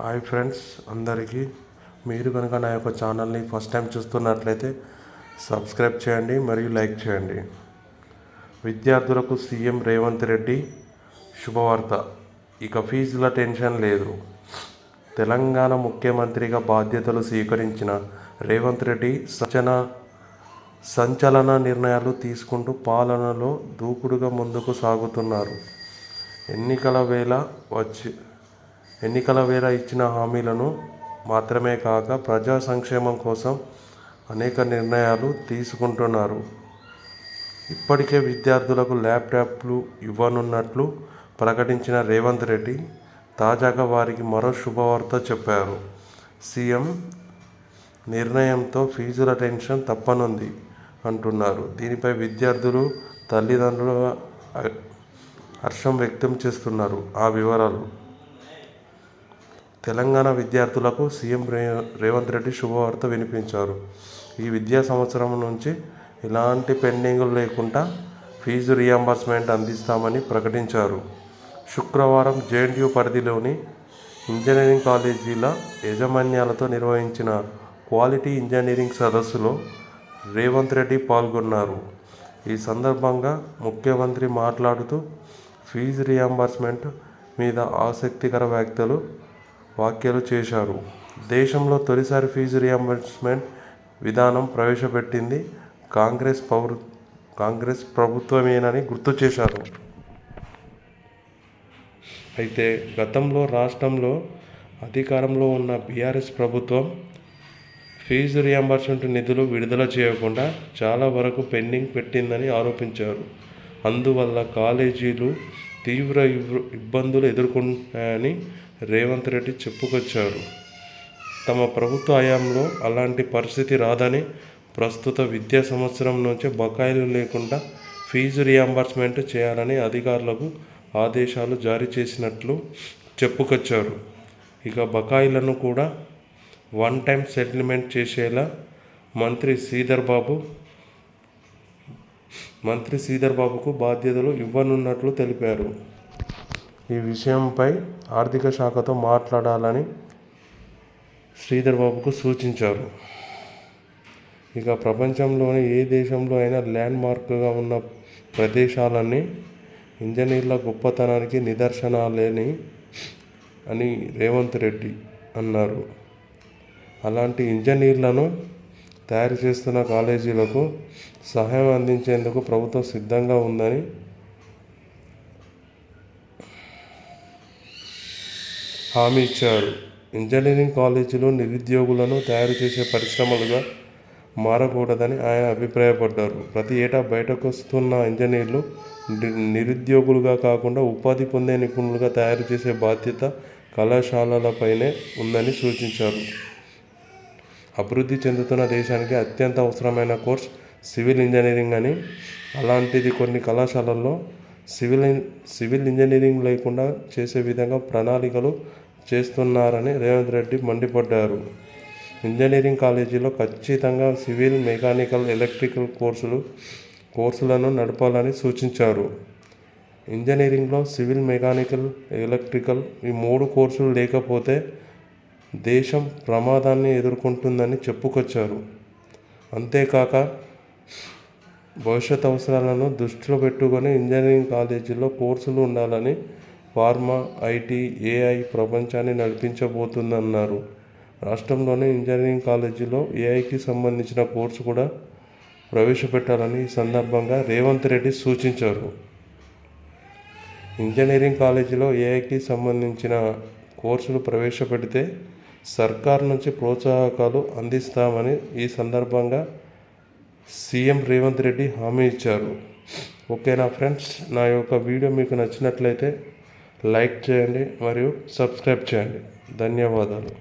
Hi friends అందరికీ. మీరు కనుక నా యొక్క ఛానల్ని ఫస్ట్ టైం చూస్తున్నట్లయితే సబ్స్క్రైబ్ చేయండి మరియు లైక్ చేయండి. విద్యార్థులకు సీఎం రేవంత్ రెడ్డి శుభవార్త. ఇక ఫీజుల టెన్షన్ లేదు. తెలంగాణ ముఖ్యమంత్రిగా బాధ్యతలు స్వీకరించిన రేవంత్ రెడ్డి సచన సంచలన నిర్ణయాలు తీసుకుంటూ పాలనలో దూకుడుగా ముందుకు సాగుతున్నారు. ఎన్నికల వేళ వచ్చి ఎన్నికల వేళ ఇచ్చిన హామీలను మాత్రమే కాక ప్రజా సంక్షేమం కోసం అనేక నిర్ణయాలు తీసుకుంటున్నారు. ఇప్పటికే విద్యార్థులకు ల్యాప్టాప్లు ఇవ్వనున్నట్లు ప్రకటించిన రేవంత్ రెడ్డి తాజాగా వారికి మరో శుభవార్త చెప్పారు. సీఎం నిర్ణయంతో ఫీజుల టెన్షన్ తప్పనుంది అంటున్నారు. దీనిపై విద్యార్థులు తల్లిదండ్రులు హర్షం వ్యక్తం చేస్తున్నారు. ఆ వివరాలు తెలంగాణ విద్యార్థులకు సీఎం రేవంత్ రెడ్డి శుభవార్త వినిపించారు. ఈ విద్యా సంవత్సరం నుంచి ఎలాంటి పెండింగులు లేకుండా ఫీజు రియంబర్స్మెంట్ అందిస్తామని ప్రకటించారు. శుక్రవారం జేఎన్యూ పరిధిలోని ఇంజనీరింగ్ కాలేజీల యాజమాన్యాలతో నిర్వహించిన క్వాలిటీ ఇంజనీరింగ్ సదస్సులో రేవంత్ రెడ్డి పాల్గొన్నారు. ఈ సందర్భంగా ముఖ్యమంత్రి మాట్లాడుతూ ఫీజు రియంబర్స్మెంట్ మీద ఆసక్తికర వ్యాఖ్యలు వ్యాఖ్యలు చేశారు. దేశంలో తొలిసారి ఫీజు రియంబర్స్మెంట్ విధానం ప్రవేశపెట్టింది కాంగ్రెస్ పౌర కాంగ్రెస్ ప్రభుత్వమేనని గుర్తు చేశారు. అయితే గతంలో రాష్ట్రంలో అధికారంలో ఉన్న బీఆర్ఎస్ ప్రభుత్వం ఫీజు రియంబర్స్మెంట్ నిధులు విడుదల చేయకుండా చాలా వరకు పెండింగ్ పెట్టిందని ఆరోపించారు. అందువల్ల కాలేజీలు తీవ్ర ఇబ్బందులు ఎదుర్కొంటాయని రేవంత్ రెడ్డి చెప్పుకొచ్చారు. తమ ప్రభుత్వ హయాంలో అలాంటి పరిస్థితి రాదని ప్రస్తుత విద్యా సంవత్సరం నుంచి బకాయిలు లేకుండా ఫీజు రియంబర్స్మెంట్ చేయాలని అధికారులకు ఆదేశాలు జారీ చేసినట్లు చెప్పుకొచ్చారు. ఇక బకాయిలను కూడా వన్ టైం సెటిల్మెంట్ చేసేలా మంత్రి శ్రీధర్ బాబు మంత్రి శ్రీధర్ బాబుకు బాధ్యతలు ఇవ్వనున్నట్లు తెలిపారు. ఈ విషయంపై ఆర్థిక శాఖతో మాట్లాడాలని శ్రీధర్ బాబుకు సూచించారు. ఇక ప్రపంచంలోని ఏ దేశంలో అయినా ల్యాండ్ మార్క్గా ఉన్న ప్రదేశాలన్నీ ఇంజనీర్ల గొప్పతనానికి నిదర్శనాలేని అని రేవంత్ రెడ్డి అన్నారు. అలాంటి ఇంజనీర్లను తయారు చేస్తున్న కాలేజీలకు సహాయం అందించేందుకు ప్రభుత్వం సిద్ధంగా ఉందని హామీ ఇచ్చారు. ఇంజనీరింగ్ కాలేజీలు నిరుద్యోగులను తయారు చేసే పరిశ్రమలుగా మారకూడదని ఆయన అభిప్రాయపడ్డారు. ప్రతి ఏటా బయటకు వస్తున్న ఇంజనీర్లు నిరుద్యోగులుగా కాకుండా ఉపాధి పొందే నిపుణులుగా తయారు చేసే బాధ్యత కళాశాలలపైనే ఉందని సూచించారు. అభివృద్ధి చెందుతున్న దేశానికి అత్యంత అవసరమైన కోర్స్ సివిల్ ఇంజనీరింగ్ అని. అలాంటిది కొన్ని కళాశాలల్లో సివిల్ సివిల్ ఇంజనీరింగ్ లేకుండా చేసే విధంగా ప్రణాళికలు చేస్తున్నారని రేవంత్ రెడ్డి మండిపడ్డారు. ఇంజనీరింగ్ కాలేజీలో ఖచ్చితంగా సివిల్ మెకానికల్ ఎలక్ట్రికల్ కోర్సులు కోర్సులను నడపాలని సూచించారు. ఇంజనీరింగ్లో సివిల్ మెకానికల్ ఎలక్ట్రికల్ ఈ మూడు కోర్సులు లేకపోతే దేశం ప్రమాదాన్ని ఎదుర్కొంటుందని చెప్పుకొచ్చారు. అంతేకాక భవిష్యత్ అవసరాలను దృష్టిలో పెట్టుకొని ఇంజనీరింగ్ కాలేజీలో కోర్సులు ఉండాలని ఫార్మా ఐటీ ఏఐ ప్రపంచాన్ని నడిపించబోతుందన్నారు. రాష్ట్రంలోని ఇంజనీరింగ్ కాలేజీలో ఏఐకి సంబంధించిన కోర్సు కూడా ప్రవేశపెట్టాలని ఈ సందర్భంగా రేవంత్ రెడ్డి సూచించారు. ఇంజనీరింగ్ కాలేజీలో ఏఐకి సంబంధించిన కోర్సులు ప్రవేశపెడితే సర్కార్ నుంచి ప్రోత్సాహకాలు అందిస్తామని ఈ సందర్భంగా సీఎం రేవంత్ రెడ్డి హామీ ఇచ్చారు. ఓకేనా ఫ్రెండ్స్? నా యొక్క వీడియో మీకు నచ్చినట్లయితే లైక్ చేయండి మరియు సబ్స్క్రైబ్ చేయండి. ధన్యవాదాలు.